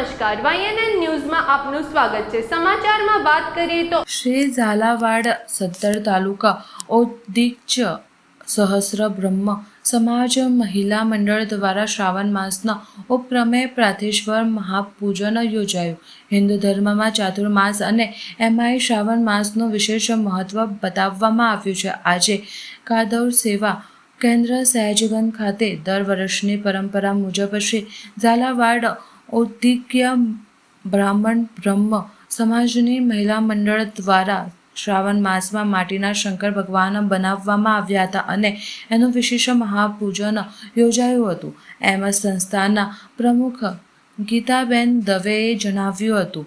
નમસ્કાર. વાયએનએન ન્યૂઝમાં આપનું સ્વાગત છે. સમાચારમાં વાત કરીએ તો શ્રી ઝાલાવાડ સત્તર તાલુકા ઔદિચ્ચ સહસ્ર બ્રહ્મ સમાજ મહિલા મંડળ દ્વારા શ્રાવણ માસના ઉપક્રમે પ્રાથેશ્વર મહાપૂજન યોજાયું. હિન્દુ ધર્મમાં ચાતુર્માસ અને એમાંય શ્રાવણ માસનું વિશેષ મહત્વ બતાવવામાં આવ્યું છે. આજે કાદવ સેવા કેન્દ્ર સયાજીગંજ ખાતે દર વર્ષની પરંપરા મુજબ શ્રી ઝાલાવાડ ઔદ્યોગિક બ્રાહ્મણ બ્રહ્મ સમાજની મહિલા મંડળ દ્વારા શ્રાવણ માસમાં માટીના શંકર ભગવાન બનાવવામાં આવ્યા હતા અને એનું વિશેષ મહાપૂજન યોજાયું હતું. એમ સંસ્થાના પ્રમુખ ગીતાબેન દવેએ જણાવ્યું હતું.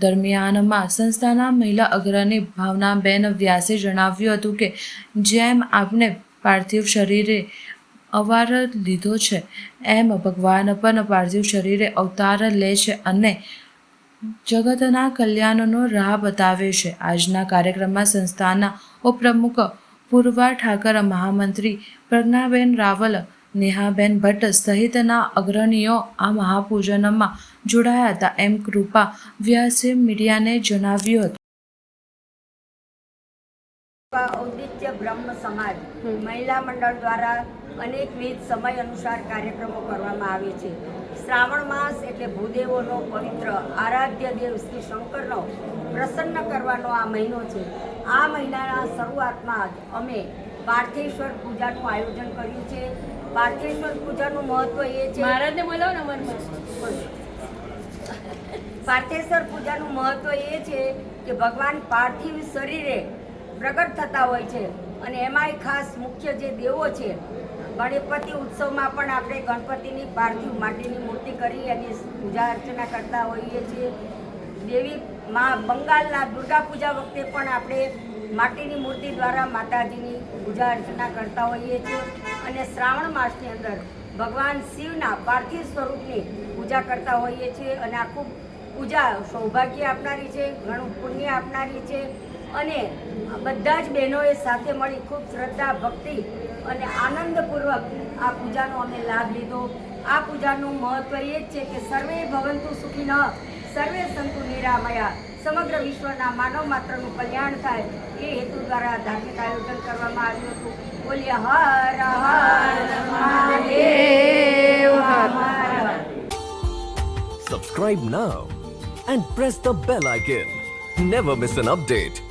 દરમિયાનમાં સંસ્થાના મહિલા અગ્રણી ભાવનાબેન વ્યાસે જણાવ્યું હતું કે, જેમ આપણે પાર્થિવ શરીરે અવાર લીધો છે. એમ ભગવાન પણ પાર્થિવ શરીરે અવતાર લે છે અને જગતના કલ્યાણનો રાહ બતાવે છે. આજના કાર્યક્રમમાં સંસ્થાના ઉપપ્રમુખ પૂર્વા ઠાકર, મહામંત્રી પ્રજ્ઞાબેન રાવલ, નેહાબેન ભટ્ટ સહિતના અગ્રણીઓ આ મહાપૂજનમાં જોડાયા હતા. એમ કૃપા વ્યાસે મીડિયાને જણાવ્યું હતું. ઔદિત્ય બ્રહ્મ સમાજ મહિલા મંડળ દ્વારા અનેકવિધ સમય અનુસાર કાર્યક્રમો કરવામાં આવે છે. શ્રાવણ માસ એટલે ભૂદેવોનો પવિત્ર આરાધ્ય દેવ શ્રી શંકરનો પ્રસન્ન કરવાનો આ મહિનો છે. આ મહિનાના શરૂઆતમાં જ અમે પાર્થેશ્વર પૂજાનું આયોજન કર્યું છે. પાર્થેશ્વર પૂજાનું મહત્વ એ છે મહારાજને બોલાવો ને પાર્થેશ્વર પૂજાનું મહત્વ એ છે કે ભગવાન પાર્થિવ શરીરે પ્રગટ થતા હોય છે. અને એમાંય ખાસ મુખ્ય જે દેવો છે, ગણપતિ ઉત્સવમાં પણ આપણે ગણપતિની પાર્થિવ માટીની મૂર્તિ કરી એની પૂજા અર્ચના કરતા હોઈએ છીએ. દેવી મા બંગાળના દુર્ગા પૂજા વખતે પણ આપણે માટીની મૂર્તિ દ્વારા માતાજીની પૂજા અર્ચના કરતા હોઈએ છીએ. અને શ્રાવણ માસની અંદર ભગવાન શિવના પાર્થિવ સ્વરૂપની પૂજા કરતા હોઈએ છીએ. અને આ ખૂબ પૂજા સૌભાગ્ય આપનારી છે, ઘણું પુણ્ય આપનારી છે. અને બધા જ બહેનોએ સાથે મળી ખૂબ શ્રદ્ધા, ભક્તિ અને આનંદપૂર્વક આ પૂજાનો અમે લાભ લીધો આ પૂજાનું મહત્વ એ જ છે કે સર્વે ભવંતુ ન, સર્વે સંતુ નિરામયા સમગ્ર વિશ્વના માનવ માત્રનું કલ્યાણ થાય એ હેતુ દ્વારા ધાર્મિક આયોજન કરવામાં આવ્યું હતું બોલીએ Har Har, Mahadev Subscribe now and press the bell icon. Never miss an update.